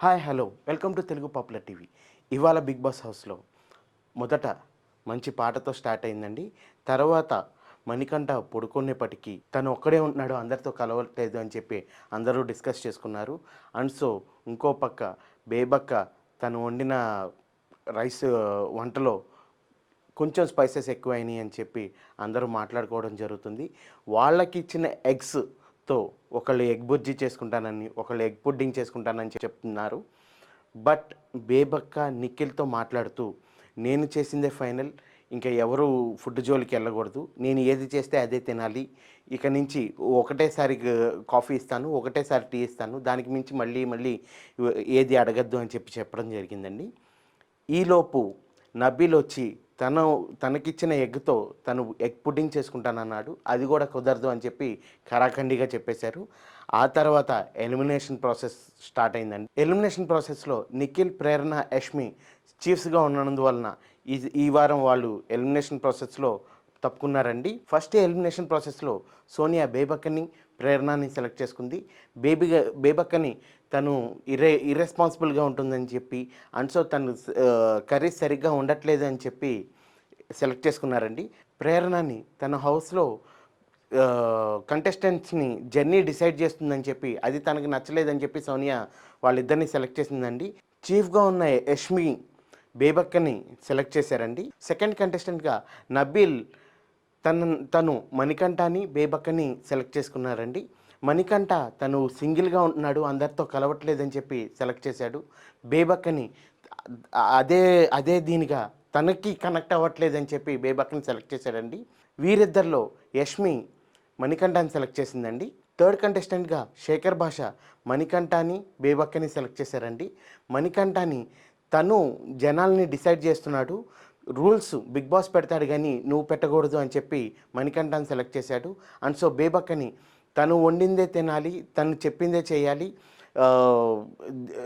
Hi hello. Welcome to Telugu popular TV. ఇవాళ big boss హౌస్లో మొదట మంచి పాటతో స్టార్ట్ అయిందండి. తర్వాత మణికంఠ పడుకునేప్పటికీ తను ఒక్కడే ఉంటున్నాడు అందరితో కలవట్లేదు అని చెప్పి అందరూ డిస్కస్ చేసుకున్నారు. అండ్ సో ఇంకో పక్క బేబక్క తను వండిన రైస్ వంటలో కొంచెం స్పైసెస్ ఎక్కువైనాయి అని చెప్పి అందరూ మాట్లాడుకోవడం జరుగుతుంది. వాళ్ళకి ఇచ్చిన ఎగ్స్ తో ఒకళ్ళు ఎగ్ బుజ్జి చేసుకుంటానని ఒకళ్ళు ఎగ్ పుడ్డింగ్ చేసుకుంటానని చెప్తున్నారు. బట్ బేబక్క నిఖిల్తో మాట్లాడుతూ నేను చేసిందే ఫైనల్ ఇంకా ఎవరు ఫుడ్ జోలికి వెళ్ళకూడదు నేను ఏది చేస్తే అదే తినాలి ఇక నుంచి ఒకటేసారి కాఫీ ఇస్తాను ఒకటేసారి టీ ఇస్తాను దానికి మించి మళ్ళీ మళ్ళీ ఏది అడగద్దు అని చెప్పి చెప్పడం జరిగిందండి. ఈలోపు నబీల్ వచ్చి తను తనకిచ్చిన ఎగ్తో తను ఎగ్ పుడ్డింగ్ చేసుకుంటానన్నాడు. అది కూడా కుదరదు అని చెప్పి కరాఖండిగా చెప్పేశారు. ఆ తర్వాత ఎలిమినేషన్ ప్రాసెస్ స్టార్ట్ అయిందండి. ఎలిమినేషన్ ప్రాసెస్లో నిఖిల్ ప్రేరణ యష్మి చీఫ్స్గా ఉన్నందువలన ఈ ఈ వారం వాళ్ళు ఎలిమినేషన్ ప్రాసెస్లో తప్పుకున్నారండి. ఫస్ట్ ఎలిమినేషన్ ప్రాసెస్లో సోనియా బేబక్కని ప్రేరణని సెలెక్ట్ చేసుకుంది. బేబీగా బేబక్కని తను ఇరే ఇర్రెస్పాన్సిబుల్గా ఉంటుందని చెప్పి అండ్ సో తను కర్రీస్ సరిగ్గా ఉండట్లేదు అని చెప్పి సెలెక్ట్ చేసుకున్నారండి. ప్రేరణని తన హౌస్లో కంటెస్టెంట్స్ని జర్నీ డిసైడ్ చేస్తుందని చెప్పి అది తనకు నచ్చలేదని చెప్పి సోనియా వాళ్ళిద్దరిని సెలెక్ట్ చేసిందండి. చీఫ్గా ఉన్న యష్మి బేబక్కని సెలెక్ట్ చేశారండి. సెకండ్ కంటెస్టెంట్గా నబీల్ తన తను మణికంఠని బేబక్కని సెలెక్ట్ చేసుకున్నారండి. మణికంఠ తను సింగిల్గా ఉంటున్నాడు అందరితో కలవట్లేదని చెప్పి సెలెక్ట్ చేశాడు. బేబక్కని అదే అదే దీనిగా తనకి కనెక్ట్ అవ్వట్లేదని చెప్పి బేబక్కని సెలెక్ట్ చేశాడండి. వీరిద్దరిలో యష్మి మణికంఠని సెలెక్ట్ చేసిందండి. థర్డ్ కంటెస్టెంట్గా శేఖర్ భాష మణికంఠని బేబక్కని సెలెక్ట్ చేశారండి. మణికంఠని తను జనాల్ని డిసైడ్ చేస్తున్నాడు. రూల్స్ బిగ్ బాస్ పెడతాడు కానీ నువ్వు పెట్టకూడదు అని చెప్పి మణికంఠని సెలెక్ట్ చేశాడు. అండ్ సో బేబక్కని తను వండిందే తినాలి తను చెప్పిందే చేయాలి.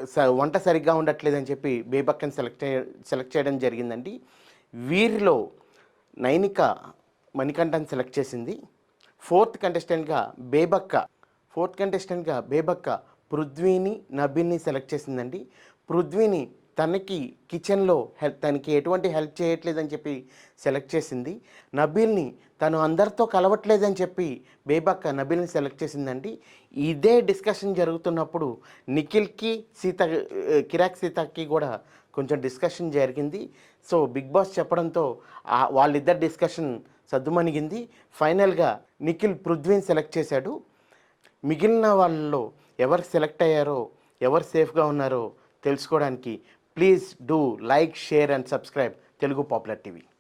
స- వంట సరిగ్గా ఉండట్లేదని చెప్పి బేబక్కని సెలెక్ట్ సెలెక్ట్ చేయడం జరిగిందండి. వీరిలో నైనిక మణికంఠన్ సెలెక్ట్ చేసింది. ఫోర్త్ కంటెస్టెంట్గా బేబక్క ఫోర్త్ కంటెస్టెంట్గా బేబక్క పృథ్వీని నబీన్ని సెలెక్ట్ చేసిందండి. పృథ్వీని తనకి కిచెన్లో హెల్ప్ తనకి ఎటువంటి హెల్ప్ చేయట్లేదని చెప్పి సెలెక్ట్ చేసింది. నబీల్ని తను అందరితో కలవట్లేదని చెప్పి బేబక్క నబీల్ని సెలెక్ట్ చేసిందండి. ఇదే డిస్కషన్ జరుగుతున్నప్పుడు నిఖిల్కి సీత కిరాక్ సీతకి కూడా కొంచెం డిస్కషన్ జరిగింది. సో బిగ్ బాస్ చెప్పడంతో వాళ్ళిద్దరు డిస్కషన్ సద్దుమణిగింది. ఫైనల్గా నిఖిల్ పృథ్వీని సెలెక్ట్ చేశాడు. మిగిలిన వాళ్ళలో ఎవరు సెలెక్ట్ అయ్యారో ఎవరు సేఫ్గా ఉన్నారో తెలుసుకోవడానికి please do like share and subscribe Telugu popular TV